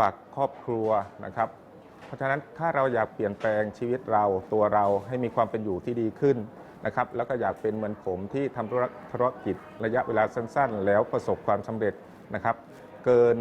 ฝากครอบครัวนะครับ เพราะฉะนั้นถ้าเราอยากเปลี่ยนแปลงชีวิตเราตัวเราให้มีความเป็นอยู่ที่ดีขึ้นนะครับ แล้วก็อยากเป็นเหมือนผมที่ทำธุรกิจระยะเวลาสั้น ๆ แล้วประสบความสำเร็จนะครับ เกิน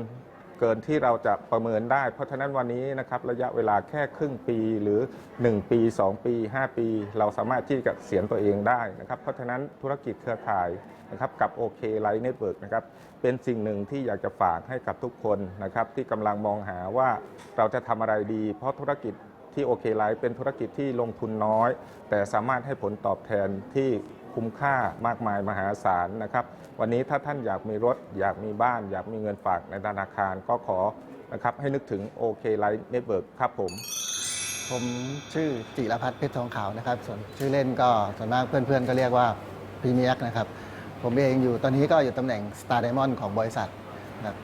เกินที่เราจะประเมินได้ เพราะฉะนั้นวันนี้นะครับระยะเวลาแค่ครึ่งปีหรือ 1 ปี 2 ปี 5 ปี เราสามารถที่จะเสียนตัวเองได้นะครับเพราะฉะนั้นธุรกิจเครือข่ายนะครับกับ OK Light Network นะครับเป็นสิ่งหนึ่งที่อยากจะฝากให้กับทุกคนนะครับที่กำลังมองหาว่าเราจะทำอะไรดี เพราะธุรกิจที่ OK Light เป็นธุรกิจที่ลงทุนน้อย แต่สามารถให้ผลตอบแทนที่ คุ้มค่ามากมายมหาศาลนะครับ วันนี้ถ้าท่านอยากมีรถ อยากมีบ้าน อยากมีเงินฝากในธนาคารก็ขอนะครับให้นึกถึง OK Light Network ครับผม ผมชื่อจิรพัฒน์เพชรทองขาวนะครับ ส่วนชื่อเล่นก็ส่วนมากเพื่อนๆ ก็เรียกว่าพรีเมียกนะครับ ผมเองอยู่ตอนนี้ก็อยู่ตำแหน่ง Star Diamond ของบริษัทนะครับ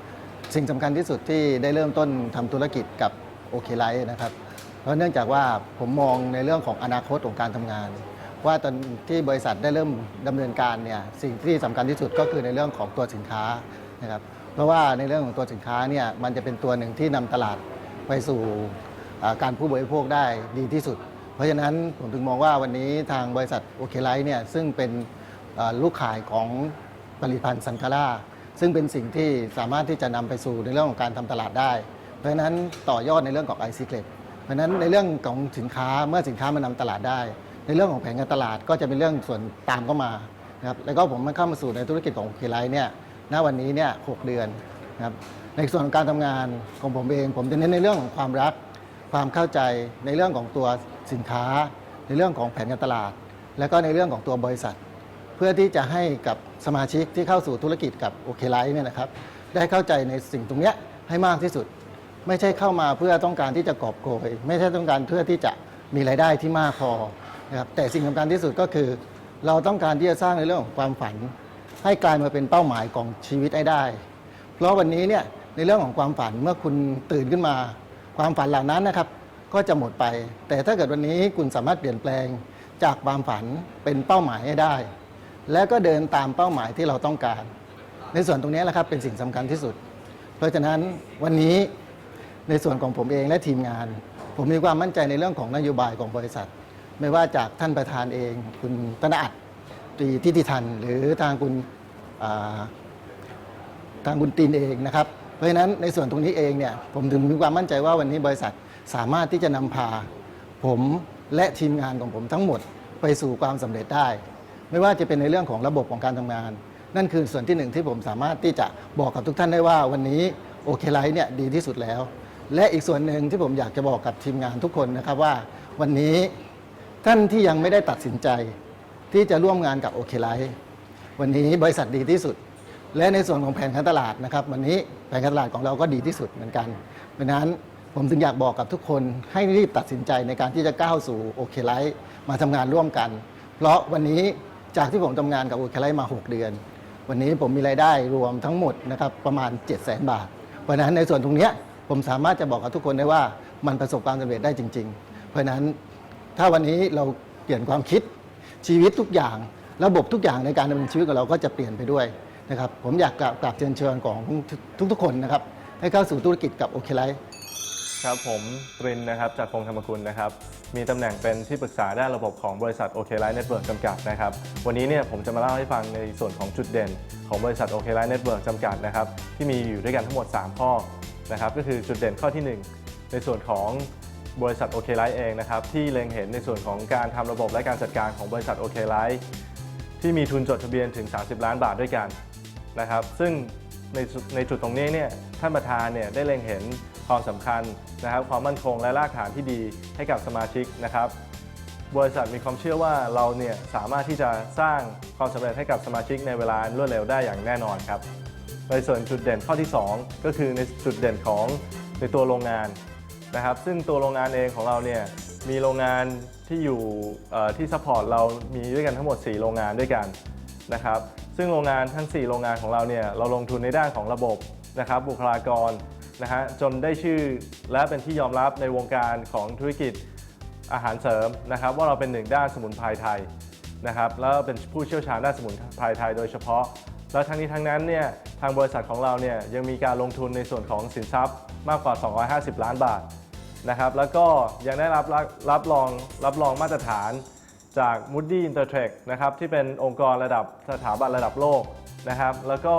สิ่งสำคัญที่สุดที่ได้เริ่มต้นทำธุรกิจกับโอเคไลท์นะครับ เพราะเนื่องจากว่าผมมองในเรื่องของอนาคตของการทำงาน ว่าตอนที่บริษัทได้เริ่มดำเนินการเนี่ยสิ่งที่สำคัญที่สุดก็คือในเรื่องของตัวสินค้านะครับเพราะว่าในเรื่องของตัวสินค้าเนี่ยมันจะเป็นตัวหนึ่งที่นำตลาดไปสู่การผู้บริโภคได้ดีที่สุด เพราะฉะนั้นผมถึงมองว่าวันนี้ทางบริษัทโอเคไลท์เนี่ยซึ่งเป็นลูกขายของผลิตภัณฑ์ซันคาร่าซึ่งเป็นสิ่งที่สามารถที่จะนำไปสู่ในเรื่องของการทำตลาดได้ เพราะฉะนั้นต่อยอดในเรื่องของไอซีเกตเพราะฉะนั้นในเรื่องของสินค้าเมื่อสินค้ามันนำตลาดได้ ในเรื่องของแผนการตลาดก็จะเป็นเรื่องส่วนตามเข้ามานะครับแล้วก็ผมมาเข้ามาสู่ในธุรกิจของโอเคไลท์เนี่ยณวันนี้เนี่ยหกเดือนนะครับในส่วนของการทำงานของผมเอง ผมจะเน้นในเรื่องของความรัก ความเข้าใจในเรื่องของตัวสินค้า ในเรื่องของแผนการตลาด และก็ในเรื่องของตัวบริษัท เพื่อที่จะให้กับสมาชิกที่เข้าสู่ธุรกิจกับโอเคไลท์เนี่ยนะครับได้เข้าใจในสิ่งตรงเนี้ยให้มากที่สุด ไม่ใช่เข้ามาเพื่อต้องการที่จะกอบโกยไม่ใช่ต้องการเพื่อที่จะมีรายได้ที่มากพอ นะครับแต่สิ่งสำคัญที่สุดก็คือ เราต้องการที่จะสร้างในเรื่องของความฝัน ให้กลายมาเป็นเป้าหมายของชีวิตให้ได้ เพราะวันนี้เนี่ยในเรื่องของความฝันเมื่อคุณตื่นขึ้นมา ความฝันเหล่านั้นนะครับ ก็จะหมดไป แต่ถ้าเกิดวันนี้คุณสามารถเปลี่ยนแปลงจากความฝันเป็นเป้าหมายให้ได้ แล้วก็เดินตามเป้าหมายที่เราต้องการ ในส่วนตรงนี้แหละครับเป็นสิ่งสำคัญที่สุด เพราะฉะนั้นวันนี้ในส่วนของผมเองและทีมงาน ผมมีความมั่นใจในเรื่องของนโยบายของบริษัท ไม่ว่าจากท่านประธานเอง คุณธนอัตตรีทิติทัน หรือทางคุณทางคุณตีนเองนะครับ เพราะฉะนั้นในส่วนตรงนี้เองเนี่ยผมถึงมีความมั่นใจว่าวันนี้บริษัทสามารถที่จะนำพา ผมและทีมงานของผมทั้งหมดไปสู่ความสำเร็จได้ ไม่ว่าจะเป็นในเรื่องของระบบของการทำงาน นั่นคือส่วนที่หนึ่งที่ผมสามารถที่จะบอกกับทุกท่านได้ว่าวันนี้โอเคไลท์เนี่ยดีที่สุดแล้ว และอีกส่วนหนึ่งที่ผมอยากจะบอกกับทีมงานทุกคนนะครับว่าวันนี้ ท่านที่ยังไม่ได้ตัดสินใจ ที่จะร่วมงานกับโอเคไลท์วันนี้บริษัทดีที่สุด และในส่วนของแผนการตลาดนะครับ วันนี้แผนการตลาดของเราก็ดีที่สุดเหมือนกันเพราะนั้นผมถึงอยากบอกกับทุกคนให้รีบตัดสินใจในการที่จะก้าวสู่โอเคไลท์มาทำงานร่วมกัน เพราะวันนี้จากที่ผมทำงานกับโอเคไลท์มา 6 เดือน วันนี้ผมมีรายได้รวมทั้งหมดนะครับประมาณ 7 0 0 0 0 0 บาท เพราะนั้นในส่วนตรงนี้ผมสามารถจะบอกกับทุกคนได้ว่ามันประสบความสำเร็จได้จริง ๆ เพราะนั้น ถ้าวันนี้เราเปลี่ยนความคิดชีวิตทุกอย่าง ระบบทุกอย่างในการดำเนินชีวิตของเราก็จะเปลี่ยนไปด้วยนะครับผมอยากกราบกราบเชิญชิญของทุกๆ คนนะครับให้เข้าสู่ธุรกิจกับโอเคไลท์ครับผมตรินนะครับจากพงธรรมคุณนะครับมีตำแหน่งเป็นที่ปรึกษาด้านระบบของบริษัทโอเคไลท์เน็ตเวิร์กจำกัดนะครับวันนี้เนี่ยผมจะมาเล่าให้ฟังในส่วนของจุดเด่น ของบริษัทโอเคไลท์เน็ตเวิร์กจำกัดนะครับที่มีอยู่ด้วยกันทั้งหมด 3 ข้อนะครับก็คือจุดเด่นข้อที่ 1 ในส่วนของ บริษัทโอเคไลท์เองนะครับที่เล็งเห็นในส่วนของการทำระบบและการจัดการของบริษัทโอเคไลท์ที่มีทุนจดทะเบียนถึง 30 ล้านบาทด้วยกันนะครับ ซึ่งในในจุดตรงนี้เนี่ยท่านประธานเนี่ยได้เล็งเห็นความสำคัญนะครับ ความมั่นคงและรากฐานที่ดีให้กับสมาชิกนะครับ บริษัทมีความเชื่อว่าเราเนี่ยสามารถที่จะสร้างความสำเร็จให้กับสมาชิกในเวลาอันรวดเร็วได้อย่างแน่นอนครับในส่วนจุดเด่นข้อที่ 2 ก็คือในจุดเด่นของในตัวโรงงาน นะครับ ซึ่งตัวโรงงานเองของเราเนี่ยมีโรงงานที่อยู่ที่ซัพพอร์ตเรามีด้วยกันทั้งหมด 4 โรงงานด้วยกันนะครับ ซึ่งโรงงานทั้ง 4 โรงงานของเราเนี่ยเราลงทุนในด้านของระบบนะครับ บุคลากรนะฮะจนได้ชื่อและเป็นที่ยอมรับในวงการของธุรกิจอาหารเสริมนะครับ ว่าเราเป็นหนึ่งด้านสมุนไพรไทยนะครับแล้วเป็นผู้เชี่ยวชาญด้านสมุนไพรไทยโดยเฉพาะ แล้วทั้งนี้ทั้งนั้นเนี่ยทางบริษัทของเราเนี่ยยังมีการลงทุนในส่วนของสินทรัพย์มากกว่า 250 ล้านบาท นะครับ แล้วก็ยังได้รับรับรับรองรับรองมาตรฐานจาก Moody Intertrek นะครับที่เป็นองค์กรระดับสถาบันระดับโลกนะครับ แล้วก็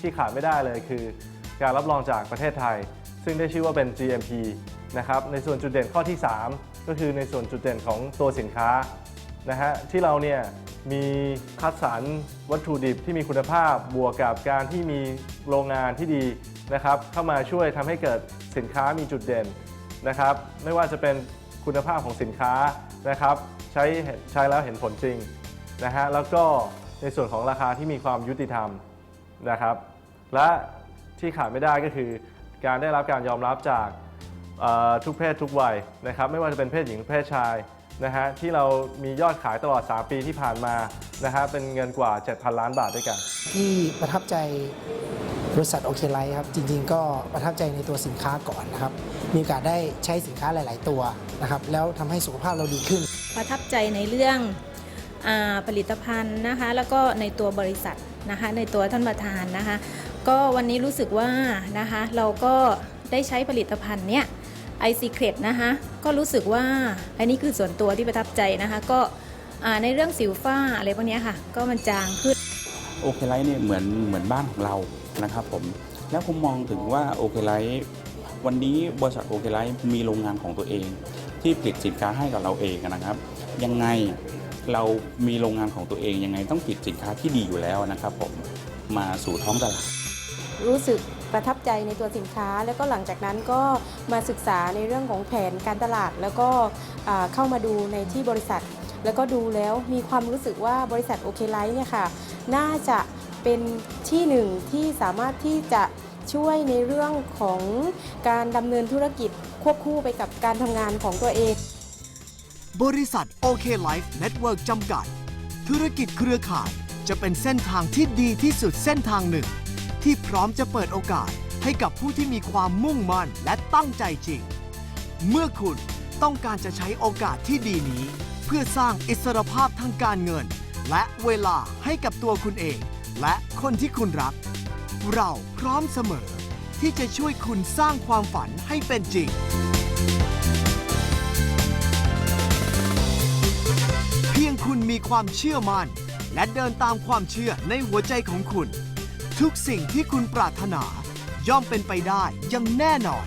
ที่ขาดไม่ได้เลยคือ การรับรองจากประเทศไทย ซึ่งได้ชื่อว่าเป็น GMP นะครับในส่วนจุดเด่นข้อที่ 3 ก็คือในส่วนจุดเด่นของตัวสินค้านะฮะที่เราเนี่ยมีคัดสรรวัตถุดิบที่มีคุณภาพบวกกับการที่มีโรงงานที่ดีนะครับ เข้ามาช่วยทำให้เกิดสินค้ามีจุดเด่น นะครับ ไม่ว่าจะเป็นคุณภาพของสินค้านะครับ ใช้ใช้แล้วเห็นผลจริงนะฮะแล้วก็ในส่วนของราคาที่มีความยุติธรรมนะครับ และที่ขาดไม่ได้ก็คือ การได้รับการยอมรับจากทุกเพศทุกวัยนะครับ ไม่ว่าจะเป็นเพศหญิงเพศชายนะฮะที่เรามียอดขายตลอด 3 ปีที่ผ่านมานะฮะเป็นเงินกว่า 7,000 ล้านบาทด้วยกัน ที่ประทับใจบริษัทโอเคไลท์ครับ จริงๆ ก็ประทับใจในตัวสินค้าก่อนนะครับ มีโอกาสได้ใช้สินค้าหลาย ๆ ตัวนะครับแล้วทำให้สุขภาพเราดีขึ้น ประทับใจในเรื่องอาผลิตภัณฑ์นะคะ แล้วก็ในตัวบริษัทนะคะ ในตัวท่านประธานนะคะ ก็วันนี้รู้สึกว่านะคะเราก็ได้ใช้ผลิตภัณฑ์เนี้ยไอซีเครตนะคะก็รู้สึกว่าอันนี้คือส่วนตัวที่ประทับใจนะคะก็อ่าในเรื่องสิวฝ้าอะไรพวกเนี้ยค่ะ ก็มันจางขึ้น โอเคไลท์เนี่ยเหมือนเหมือนบ้านของเรานะครับผมแล้วผมมองถึงว่าโอเคไลท์ วันนี้บริษัทโอเคไลท์มีโรงงานของตัวเอง ที่ผลิตสินค้าให้กับเราเองนะครับ ยังไงเรามีโรงงานของตัวเองยังไงต้องผลิตสินค้าที่ดีอยู่แล้วนะครับผมมาสู่ท้องตลาดรู้สึกประทับใจในตัวสินค้า แล้วก็หลังจากนั้นก็มาศึกษาในเรื่องของแผนการตลาด แล้วก็เข้ามาดูในที่บริษัท แล้วก็ดูแล้วมีความรู้สึกว่าบริษัทโอเคไลท์เนี่ยค่ะน่าจะเป็นที่หนึ่งที่สามารถที่จะ ช่วยในเรื่องของการดำเนินธุรกิจควบคู่ไปกับการทำงานของตัวเอง บริษัท OK Life Network จำกัด ธุรกิจเครือข่ายจะเป็นเส้นทางที่ดีที่สุดเส้นทางหนึ่ง ที่พร้อมจะเปิดโอกาสให้กับผู้ที่มีความมุ่งมั่นและตั้งใจจริง เมื่อคุณต้องการจะใช้โอกาสที่ดีนี้ เพื่อสร้างอิสรภาพทางการเงิน และเวลาให้กับตัวคุณเอง และคนที่คุณรัก เราพร้อมเสมอ ที่จะช่วยคุณสร้างความฝันให้เป็นจริง เพียงคุณมีความเชื่อมัน่น และเดินตามความเชื่อในหัวใจของคุณ ทุกสิ่งที่คุณปรารถนา ย่อมเป็นไปได้อย่างแน่นอน